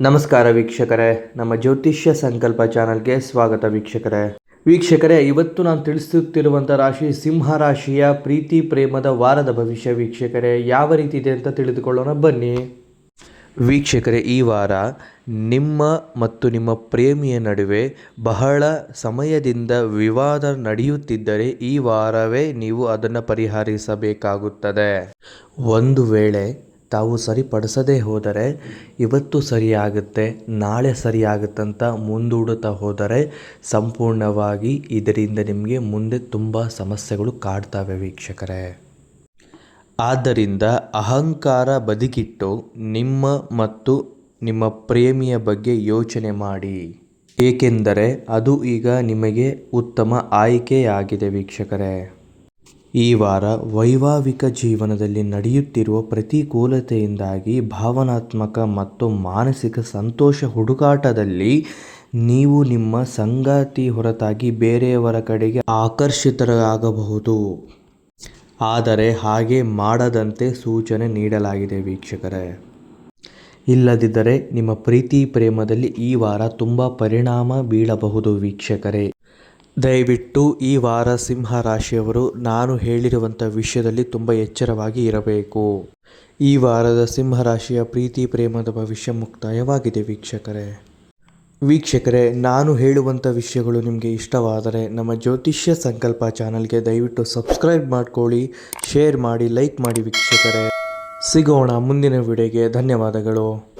ನಮಸ್ಕಾರ ವೀಕ್ಷಕರೇ, ನಮ್ಮ ಜ್ಯೋತಿಷ್ಯ ಸಂಕಲ್ಪ ಚಾನಲ್ಗೆ ಸ್ವಾಗತ ವೀಕ್ಷಕರೇ. ವೀಕ್ಷಕರೇ, ಇವತ್ತು ನಾನು ತಿಳಿಸುತ್ತಿರುವಂಥ ರಾಶಿ ಸಿಂಹ ರಾಶಿಯ ಪ್ರೀತಿ ಪ್ರೇಮದ ವಾರದ ಭವಿಷ್ಯ ವೀಕ್ಷಕರೇ. ಯಾವ ರೀತಿ ಇದೆ ಅಂತ ತಿಳಿದುಕೊಳ್ಳೋಣ, ಬನ್ನಿ. ವೀಕ್ಷಕರೇ, ಈ ವಾರ ನಿಮ್ಮ ಮತ್ತು ನಿಮ್ಮ ಪ್ರೇಮಿಯ ನಡುವೆ ಬಹಳ ಸಮಯದಿಂದ ವಿವಾದ ನಡೆಯುತ್ತಿದ್ದರೆ ಈ ವಾರವೇ ನೀವು ಅದನ್ನು ಪರಿಹರಿಸಬೇಕಾಗುತ್ತದೆ. ಒಂದು ವೇಳೆ ತಾವು ಸರಿಪಡಿಸದೇ ಹೋದರೆ ಇವತ್ತು ಸರಿಯಾಗುತ್ತೆ, ನಾಳೆ ಸರಿಯಾಗುತ್ತಂತ ಮುಂದೂಡುತ್ತಾ ಹೋದರೆ ಸಂಪೂರ್ಣವಾಗಿ ಇದರಿಂದ ನಿಮಗೆ ಮುಂದೆ ತುಂಬ ಸಮಸ್ಯೆಗಳು ಕಾಡ್ತವೆ ವೀಕ್ಷಕರೇ. ಆದ್ದರಿಂದ ಅಹಂಕಾರ ಬದಿಗಿಟ್ಟು ನಿಮ್ಮ ಮತ್ತು ನಿಮ್ಮ ಪ್ರೇಮಿಯ ಬಗ್ಗೆ ಯೋಚನೆ ಮಾಡಿ. ಏಕೆಂದರೆ ಅದು ಈಗ ನಿಮಗೆ ಉತ್ತಮ ಆಯ್ಕೆಯಾಗಿದೆ ವೀಕ್ಷಕರೇ. ಈ ವಾರ ವೈವಾಹಿಕ ಜೀವನದಲ್ಲಿ ನಡೆಯುತ್ತಿರುವ ಪ್ರತಿಕೂಲತೆಯಿಂದಾಗಿ ಭಾವನಾತ್ಮಕ ಮತ್ತು ಮಾನಸಿಕ ಸಂತೋಷ ಹುಡುಕಾಟದಲ್ಲಿ ನೀವು ನಿಮ್ಮ ಸಂಗಾತಿ ಹೊರತಾಗಿ ಬೇರೆಯವರ ಕಡೆಗೆ ಆಕರ್ಷಿತರಾಗಬಹುದು. ಆದರೆ ಹಾಗೆ ಮಾಡದಂತೆ ಸೂಚನೆ ನೀಡಲಾಗಿದೆ ವೀಕ್ಷಕರೇ. ಇಲ್ಲದಿದ್ದರೆ ನಿಮ್ಮ ಪ್ರೀತಿ ಪ್ರೇಮದಲ್ಲಿ ಈ ವಾರ ತುಂಬ ಪರಿಣಾಮ ಬೀಳಬಹುದು ವೀಕ್ಷಕರೇ. ದಯವಿಟ್ಟು ಈ ವಾರ ಸಿಂಹ ರಾಶಿಯವರು ನಾನು ಹೇಳಿರುವಂಥ ವಿಷಯದಲ್ಲಿ ತುಂಬ ಎಚ್ಚರವಾಗಿ ಇರಬೇಕು. ಈ ವಾರದ ಸಿಂಹ ರಾಶಿಯ ಪ್ರೀತಿ, ಪ್ರೇಮದ ಭವಿಷ್ಯ ಮುಕ್ತಾಯವಾಗಿದೆ ವೀಕ್ಷಕರೇ. ವೀಕ್ಷಕರೇ, ನಾನು ಹೇಳುವಂಥ ವಿಷಯಗಳು ನಿಮಗೆ ಇಷ್ಟವಾದರೆ ನಮ್ಮ ಜ್ಯೋತಿಷ್ಯ ಸಂಕಲ್ಪ ಚಾನಲ್ಗೆ ದಯವಿಟ್ಟು ಸಬ್ಸ್ಕ್ರೈಬ್ ಮಾಡ್ಕೊಳ್ಳಿ, ಶೇರ್ ಮಾಡಿ, ಲೈಕ್ ಮಾಡಿ ವೀಕ್ಷಕರೇ. ಸಿಗೋಣ ಮುಂದಿನ ವಿಡಿಯೋಗೆ. ಧನ್ಯವಾದಗಳು.